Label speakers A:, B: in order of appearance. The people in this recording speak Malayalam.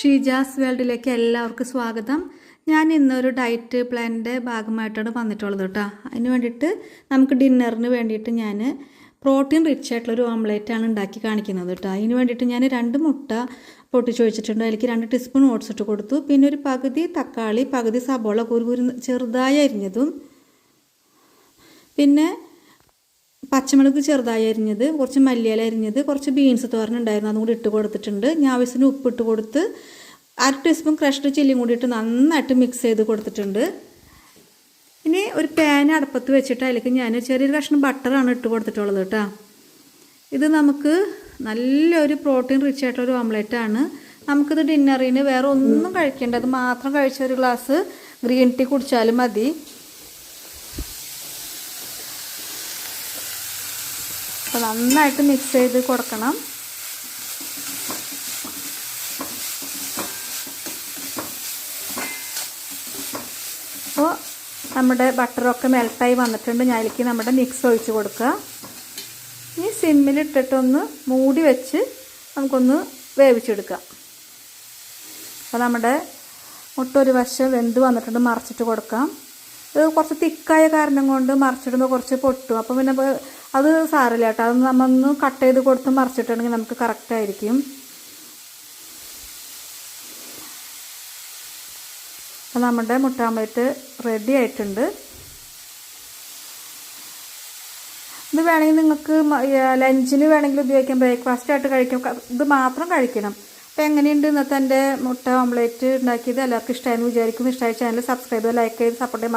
A: ഷീജാസ് വേൾഡിലേക്ക് എല്ലാവർക്കും സ്വാഗതം. ഞാൻ ഇന്നൊരു ഡയറ്റ് പ്ലാനിന്റെ ഭാഗമായിട്ടാണ് വന്നിട്ടുള്ളത് കേട്ടോ. അതിന് വേണ്ടിയിട്ട് നമുക്ക് ഡിന്നറിന് വേണ്ടിയിട്ട് ഞാൻ പ്രോട്ടീൻ റിച്ച് ആയിട്ടുള്ളൊരു ഓംലേറ്റ് ആണ് ഉണ്ടാക്കി കാണിക്കുന്നത് കേട്ടോ. അതിന് വേണ്ടിയിട്ട് ഞാൻ രണ്ട് മുട്ട പൊട്ടിച്ച് വെച്ചിട്ടുണ്ട് അതിലേക്ക് രണ്ട് ടീസ്പൂൺ ഓട്സ് ഇട്ട് കൊടുത്തു. പിന്നെ ഒരു പകുതി തക്കാളി പകുതി സബോള കുരു കുരു ചെറുതായി അരിഞ്ഞതും. പിന്നെ പച്ചമുളക് ചെറുതായി അരിഞ്ഞത് കുറച്ച് മല്ലിയില അരിഞ്ഞത് കുറച്ച് ബീൻസ് തോരനുണ്ടായിരുന്നു അതും കൂടി ഇട്ട് കൊടുത്തിട്ടുണ്ട്. ഞാൻ ആവശ്യത്തിന് ഉപ്പിട്ട് കൊടുത്ത് അര ടീസ്പൂൺ ക്രഷ്ഡ് ചില്ലിയും കൂടി ഇട്ട് നന്നായിട്ട് മിക്സ് ചെയ്ത് കൊടുത്തിട്ടുണ്ട്. ഇനി ഒരു പാൻ അടുപ്പത്ത് വെച്ചിട്ട് അതിലേക്ക് ഞാൻ ചെറിയൊരു കഷ്ണം ബട്ടറാണ് ഇട്ട് കൊടുത്തിട്ടുള്ളത് കേട്ടോ. ഇത് നമുക്ക് നല്ലൊരു പ്രോട്ടീൻ റിച്ച് ആയിട്ടൊരു ഓംലെറ്റ് ആണ്. നമുക്കിത് ഡിന്നറിന് വേറെ ഒന്നും കഴിക്കേണ്ട അത് മാത്രം കഴിച്ച ഒരു ഗ്ലാസ് ഗ്രീൻ ടീ കുടിച്ചാലും മതി. അപ്പോൾ നന്നായിട്ട് മിക്സ് ചെയ്ത് കൊടുക്കണം. അപ്പോൾ നമ്മുടെ ബട്ടറൊക്കെ മെൽട്ടായി വന്നിട്ടുണ്ട്. ഞാൻ അതിലേക്ക് നമ്മുടെ മിക്സ് ഒഴിച്ച് കൊടുക്കുക. ഇനി സിമ്മിലിട്ടിട്ടൊന്ന് മൂടി വെച്ച് നമുക്കൊന്ന് വേവിച്ചെടുക്കാം. അപ്പോൾ നമ്മുടെ മുട്ട ഒരു വശം വെന്ത് വന്നിട്ടുണ്ട്. മറച്ചിട്ട് കൊടുക്കാം. ഇത് കുറച്ച് തിക്കായ കാരണം കൊണ്ട് മറിച്ചിടുമ്പോൾ കുറച്ച് പൊട്ടും. അപ്പോൾ പിന്നെ അത് സാറില്ല കേട്ടോ. അത് നമ്മൊന്ന് കട്ട് ചെയ്ത് കൊടുത്ത് മറിച്ചിട്ടുണ്ടെങ്കിൽ നമുക്ക് കറക്റ്റായിരിക്കും അപ്പം നമ്മുടെ മുട്ട ഓംലേറ്റ് റെഡി ആയിട്ടുണ്ട്. ഇത് വേണമെങ്കിൽ നിങ്ങൾക്ക് ലഞ്ചിന് വേണമെങ്കിൽ ഉപയോഗിക്കാം. ബ്രേക്ക്ഫാസ്റ്റ് ആയിട്ട് കഴിക്കാം. ഇത് മാത്രം കഴിക്കണം. അപ്പോൾ എങ്ങനെയുണ്ട് ഇന്നത്തെ എന്റെ മുട്ട ഓംലേറ്റ് ഉണ്ടാക്കിയത്? എല്ലാവർക്കും ഇഷ്ടമായെന്ന് വിചാരിക്കും ഇഷ്ടമായ ചാനൽ സബ്സ്ക്രൈബ് ലൈക്ക് ചെയ്ത് സപ്പോർട്ട് ചെയ്യാൻ